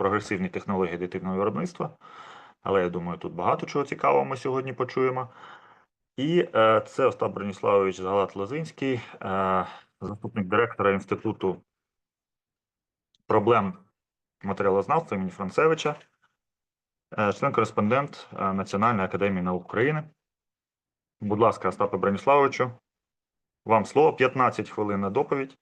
прогресивні технології адитивного виробництва. Але я думаю, тут багато чого цікавого ми сьогодні почуємо. І е, це Остап Броніславович Галат Лозинський, е, заступник директора Інституту проблем матеріалознавства імені Францевича, е, член-кореспондент е, Національної академії наук України. Будь ласка, Остапе Броніславовичу, вам слово 15 хвилин на доповідь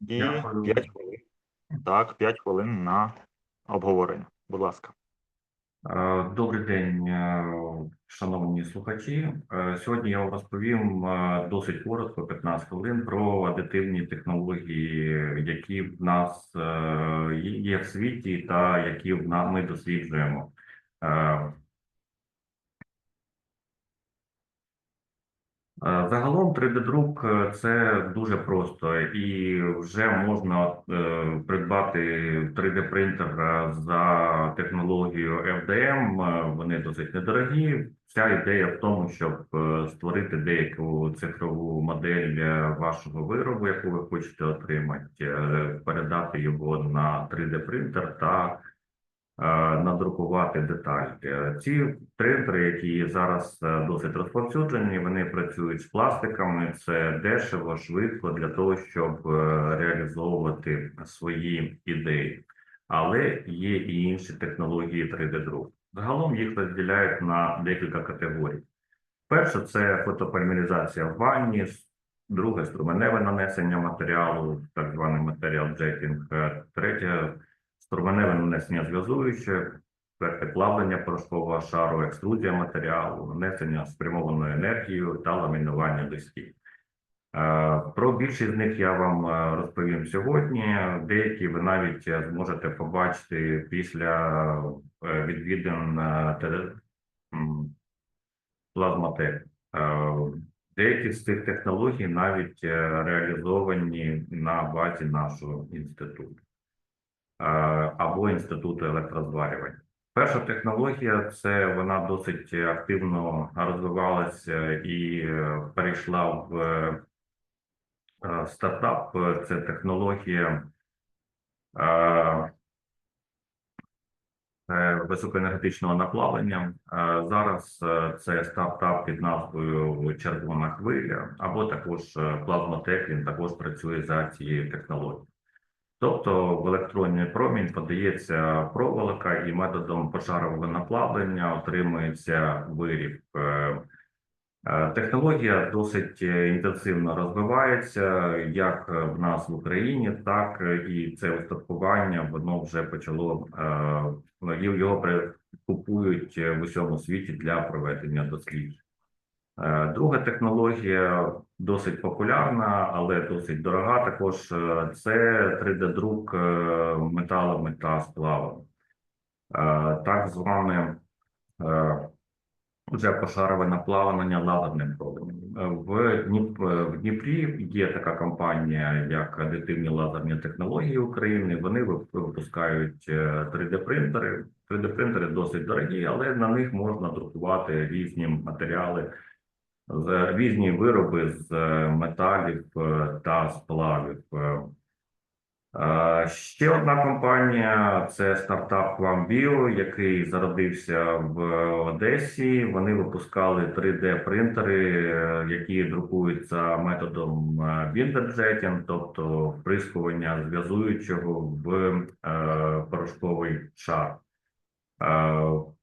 і 5 хвилин. Так, 5 хвилин на обговорення. Будь ласка. Е, Добрий день, е, шановні слухачі. Е, Сьогодні я вам розповім досить коротко, 15 хвилин, про адитивні технології, які в нас є в світі та які ми досліджуємо. Е, Е, Загалом 3D-друк е, це дуже просто, і вже можна е, придбати 3D-принтер е, за технологією FDM. е, Вони досить недорогі. Вся ідея в тому, щоб е, створити деяку цифрову модель е, вашого виробу, яку ви хочете отримати, е, передати його на 3D-принтер та е, надрукувати деталь. Е, Ці принтери, які зараз е, досить розповсюджені, вони працюють з пластиками. Це дешево, швидко для того, щоб е, реалізовувати свої ідеї. Але є і інші технології 3D-друку. Загалом їх розділяють на декілька категорій. Перше це фотополімеризація в ванні, друге струменеве нанесення матеріалу, так званий матеріал джетінг, е, третє струменеве нанесення зв'язуючих, четверте плавлення порошкового шару, екструзія матеріалу, нанесення спрямованою енергією та ламінування листів. Е, Про більшість з них я вам е, розповім сьогодні. Деякі ви навіть е, зможете побачити після відвідин плазматек. Деякі з цих технологій навіть реалізовані на базі нашого інституту або інституту електрозварювання. Перша технологія це вона досить активно розвивалася і е, перейшла в е, стартап. Це технологія е, е, високоенергетичного наплавлення. Е, Зараз е, це стартап під назвою Червона хвиля, або також е, Плазмотек, він також працює за цією технологією. Тобто в електронний промінь подається проволока і методом пошарового наплавлення отримується виріб. Е, е, Технологія досить е, інтенсивно розвивається як в нас в Україні, так і це устаткування воно вже почало е, його купують в усьому світі для проведення досліджень. Друга технологія досить популярна, але досить дорога. Також е, це 3D-друк е, металами та сплавами. Е, Так зване вже пошарове наплавлення лазерним променем. Е, В Дніп- в Дніпрі є така компанія, як адитивні лазерні технології України. Вони випускають е, 3D-принтери. 3D-принтери досить дорогі, але на них можна друкувати різні матеріали різні вироби з е, металів е, та сплавів. Е, Ще одна компанія це стартап QuamBio, який зародився в Одесі. Вони випускали 3D-принтери, е, які друкуються методом біндерджетінг, тобто вприскування зв'язуючого в порошковий шар.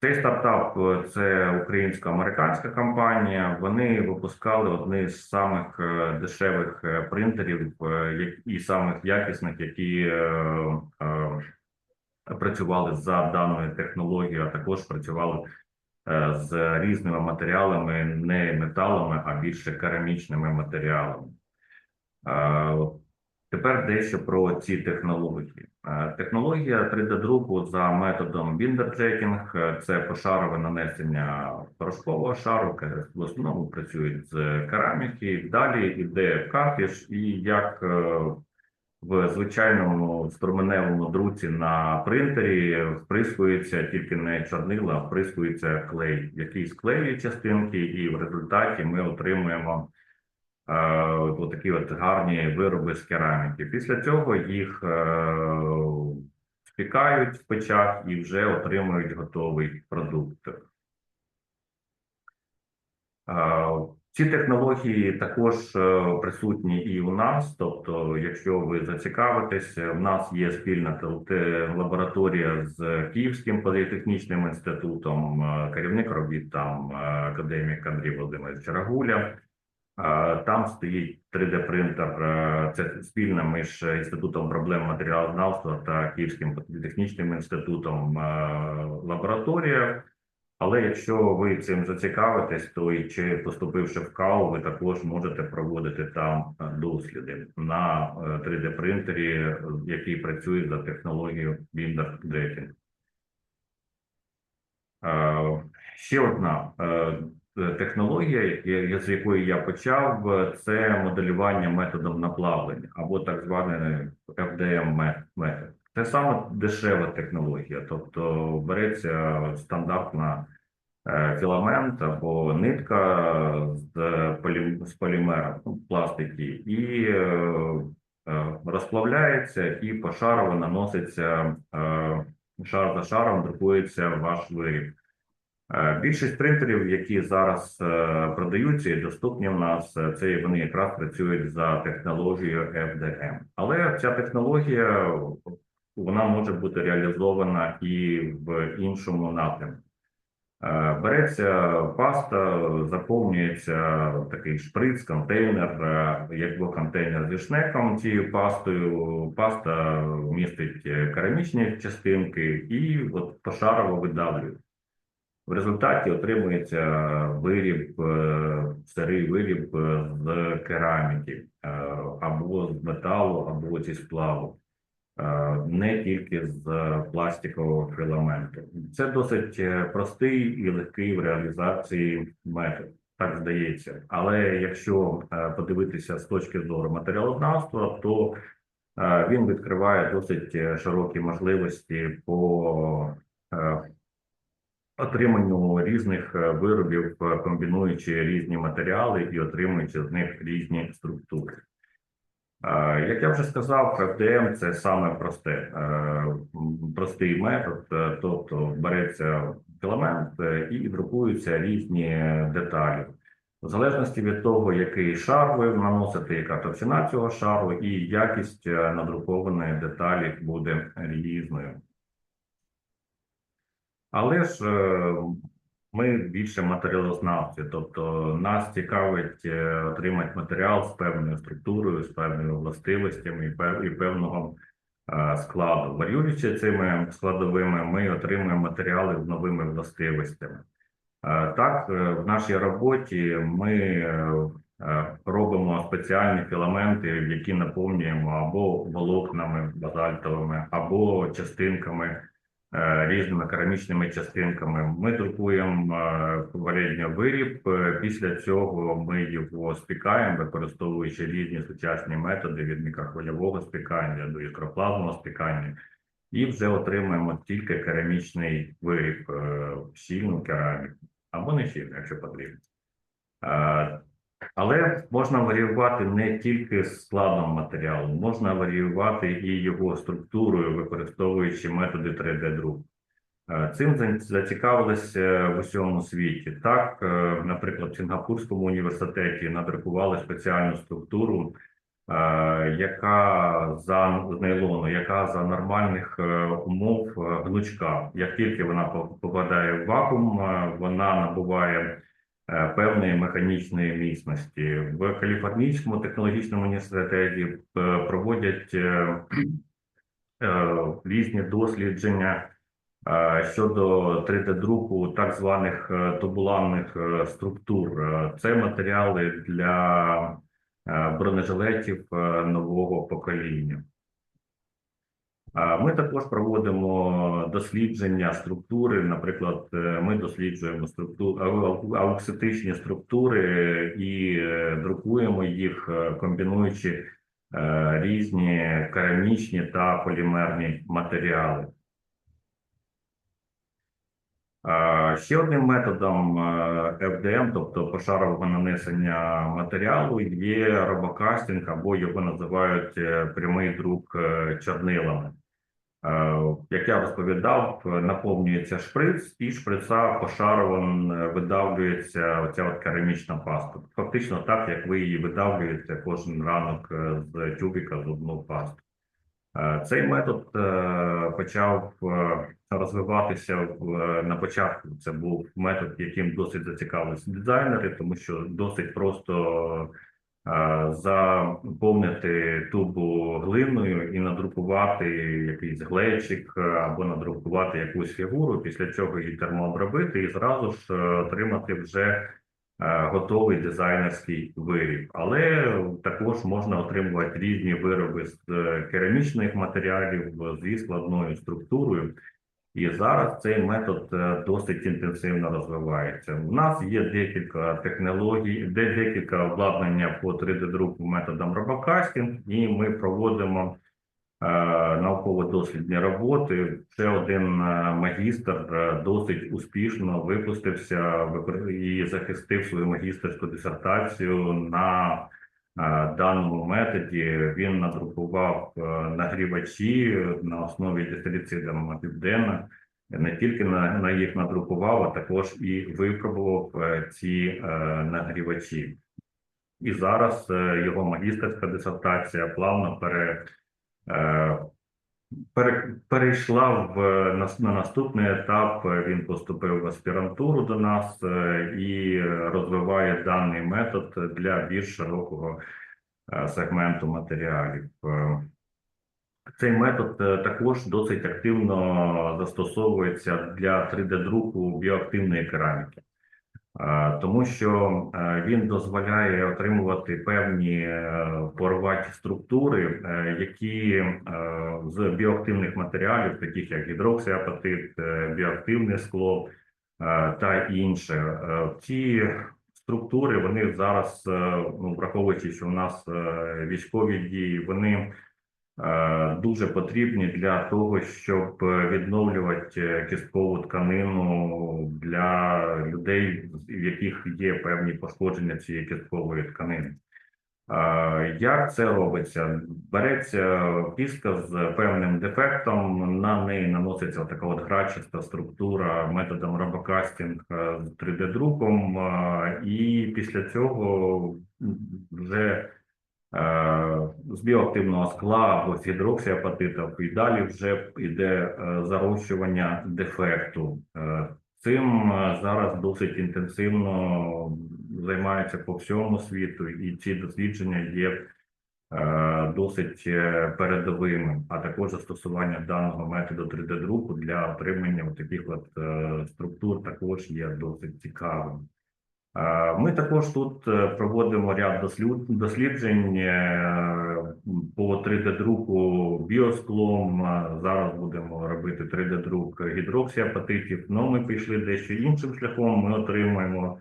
Цей стартап е, це українсько-американська компанія. Вони випускали одні з самих е, дешевих е, принтерів і самих якісних, які працювали за даною технологією, а також працювали з різними матеріалами, не металами, а більше керамічними матеріалами. Е, Тепер дещо про ці технології. Е, Технологія 3D-друку за методом біндерджекінг – це пошарове нанесення порошкового шару, в основному працюють з кераміки. Далі йде кафіш, і як е, в звичайному струменевому друці на принтері вприскується тільки не чорнила, а вприскується клей, який склеює частинки, і в результаті ми отримуємо е, от такі от гарні вироби з кераміки. Після цього їх е, впікають в печах і вже отримують готовий продукт. Е, Ці технології також е, присутні і у нас. Тобто, якщо ви зацікавитесь, в нас є спільна лабораторія з Київським політехнічним інститутом, е, керівник робіт там е, академік Андрій Володимирович Рагуля. Е, Там стоїть 3D-принтер. е, Це спільно між інститутом проблем матеріалознавства та Київським політехнічним інститутом е, лабораторія. Але якщо ви цим зацікавитесь, то і чи поступивши в КАУ, ви також можете проводити там е, досліди на 3D принтері, який працює за технологією Binder Decking. Е, Ще одна е, технологія, з якої я почав, е, це моделювання методом наплавлення або так званий FDM метод. Це саме дешева технологія, тобто береться стандартна е, філамент або нитка з, полі, з полімера, ну, пластики, і е, е, розплавляється, і пошарово наноситься е, шар за шаром, друкується ваш виріб. Е, Більшість принтерів, які зараз е, продаються і доступні в нас, е, це вони якраз працюють за технологією FDM. Але ця технологія вона може бути реалізована і в іншому напрямку. Береться паста, заповнюється такий шприц, контейнер, якби контейнер зі шнеком цією пастою. Паста містить керамічні частинки і от пошарово видавлюють. В результаті отримується виріб, е, сирий виріб е, з кераміки е, або з металу, або зі сплаву, не тільки з пластикового філаменту. Це досить простий і легкий в реалізації метод, так здається. Але якщо подивитися з точки зору матеріалознавства, то він відкриває досить широкі можливості по отриманню різних е, виробів, е, комбінуючи різні матеріали і отримуючи з них різні структури. Е, Як я вже сказав, FDM – це саме просте, простий метод, тобто береться філамент і друкуються різні деталі. В залежності від того, який шар ви наносите, яка товщина цього шару, і якість надрукованої деталі буде різною. Але ж е, ми більше матеріалознавці, тобто нас цікавить е, отримати матеріал з певною структурою, з певними властивостями і певного е, складу. Варіюючи цими складовими, ми отримуємо матеріали з новими властивостями. Так, в нашій роботі ми робимо спеціальні філаменти, які наповнюємо або волокнами базальтовими, або частинками різними керамічними частинками. Ми друкуємо е, попередньо виріб. е, Після цього ми його спікаємо, використовуючи різні сучасні методи від мікрохвильового спікання до ікроплазмового спікання. І вже отримуємо тільки керамічний виріб, е, щільну кераміку або не щільну, якщо потрібно. Але можна варіювати не тільки складом матеріалу, можна варіювати і його структурою, використовуючи методи 3D-друку. Е, Цим зацікавилися в усьому світі. Так, е, наприклад, в Сінгапурському університеті надрукували спеціальну структуру, е, яка за нейлону, яка за нормальних умов гнучка. Як тільки вона попадає в вакуум, вона набуває певної механічної міцності. В Каліфорнійському технологічному університеті е, проводять е, е, різні дослідження е, щодо 3D-друку так званих е, е, структур. Е, Це матеріали для е, бронежилетів е, нового покоління. Ми також проводимо дослідження структури. Наприклад, е, ми досліджуємо структуру аукситичні структури і е, друкуємо їх, е, комбінуючи різні керамічні та полімерні матеріали. Ще одним методом FDM, тобто пошарового нанесення матеріалу, є робокастинг або його називають прямий друк чорнилами. Е, Як я розповідав, наповнюється шприц, і шприца пошарован е, видавлюється оця от керамічна паста. Фактично так, як ви її видавлюєте кожен ранок е, з тюбика зубну пасту. Цей метод почав розвиватися на початку. Це був метод, яким досить зацікавилися дизайнери, тому що досить просто заповнити тубу глиною і надрукувати якийсь глечик е, або надрукувати якусь фігуру, після чого її термообробити і зразу ж е, отримати вже е, готовий дизайнерський виріб. Але також можна отримувати різні вироби з е, керамічних матеріалів зі складною структурою. І зараз цей метод е, досить інтенсивно розвивається. У нас є декілька технологій, де декілька обладнання по 3D-друку методом робокастинг, і ми проводимо е, науково-дослідні роботи. Ще один е, магістр е, досить успішно випустився і захистив свою магістерську дисертацію на даному методі. Він надрукував е, нагрівачі на основі дистерицида Південна. Не тільки на, на їх надрукував, а також і випробував е, ці е, нагрівачі. І зараз е, його магістерська дисертація плавно е, пере, перейшла в нас- на наступний етап. Він поступив в аспірантуру до нас е, і розвиває даний метод для більш широкого е, сегменту матеріалів. Е, Цей метод е, також досить активно застосовується для 3D-друку біоактивної кераміки. Е, Тому що е, він дозволяє отримувати певні е, порваті структури, які з біоактивних матеріалів, таких як гідроксиапатит, біоактивне скло та інше. Ці структури вони зараз, ну, враховуючи, що у нас військові дії, вони дуже потрібні для того, щоб е, відновлювати е, кісткову тканину для людей, в яких є певні пошкодження цієї кісткової тканини. Е, Як це робиться? Береться кістка з певним дефектом, на неї наноситься така от грачиста структура методом робокастинг е, з 3D-друком, е, і після цього вже е, з біоактивного скла або з гідроксіапатитів, і далі вже йде е, зарощування дефекту. Е, Цим е, зараз досить інтенсивно займаються по всьому світу, і ці дослідження є досить передовими, а також застосування даного методу 3D-друку для отримання таких структур також є досить цікавим. Е, Ми також тут е, проводимо ряд досліджень е, по 3D-друку біосклом. Зараз будемо робити 3D-друк гідроксіапатитів. Ну, ми пішли дещо іншим шляхом. Ми отримаємо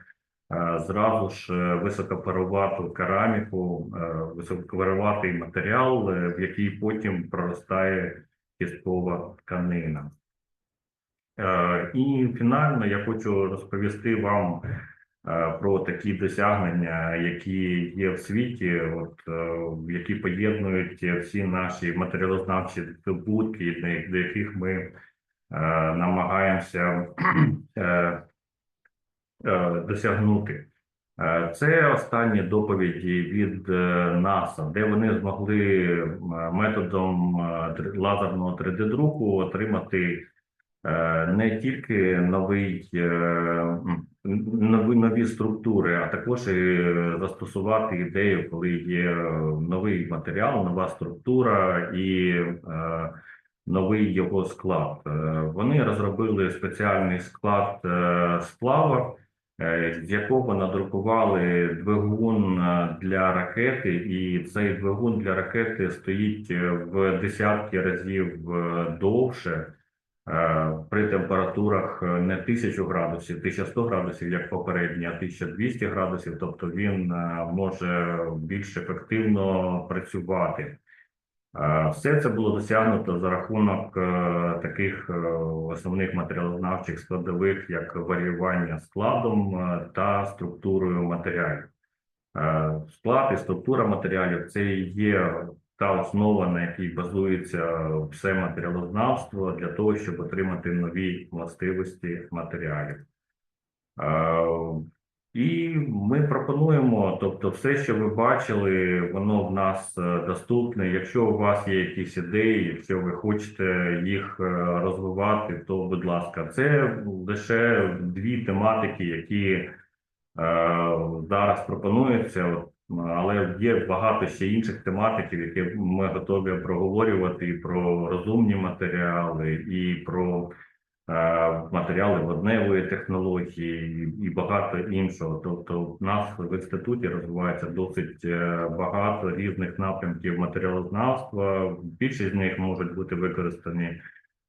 е, зразу ж високопаровату кераміку, високопароватий матеріал, в який потім проростає кісткова тканина. І фінально я хочу розповісти вам про такі досягнення, які є в світі, от е, які поєднують всі наші матеріалознавчі здобутки, до- яких ми е, намагаємося е, е, досягнути. Е, Це останні доповіді від е, НАСА, де вони змогли е, методом е, лазерного 3D-друку отримати е, не тільки новий, е, нові, нові структури, а також і застосувати ідею, коли є новий матеріал, нова структура і е, новий його склад. Е, Вони розробили спеціальний склад е, сплава, е, з якого надрукували двигун е, для ракети, і цей двигун для ракети стоїть е, в десятки разів е, довше е, при температурах е, не 1000 градусів, 1100 градусів, як попередній, а 1200 градусів. Тобто він е, може більш ефективно працювати. Е, Все це було досягнуто за рахунок е, таких е, основних матеріалознавчих складових, як варіювання складом е, та структурою матеріалів. Е, Склад і структура матеріалів це є та основа, на якій базується все матеріалознавство для того, щоб отримати нові властивості матеріалів. І ми пропонуємо, тобто, все, що ви бачили, воно в нас е, доступне. Якщо у вас є якісь ідеї, якщо ви хочете їх е, розвивати, то будь ласка, це лише дві тематики, які е, зараз пропонуються. От, але є багато ще інших тематиків, які ми готові проговорювати і про розумні матеріали, і про е, матеріали водневої технології, і багато іншого. Тобто, в нас в інституті розвивається досить е, багато різних напрямків матеріалознавства. Більшість з них можуть бути використані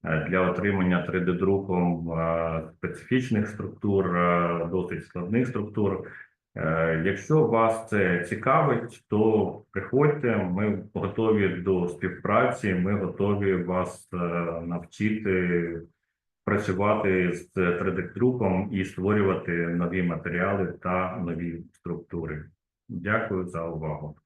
е, для отримання 3D-друком е, специфічних структур, досить складних структур. Е, Якщо вас це цікавить, то приходьте. Ми готові до співпраці. Ми готові вас е, навчити працювати з 3D-друком і створювати нові матеріали та нові структури. Дякую за увагу.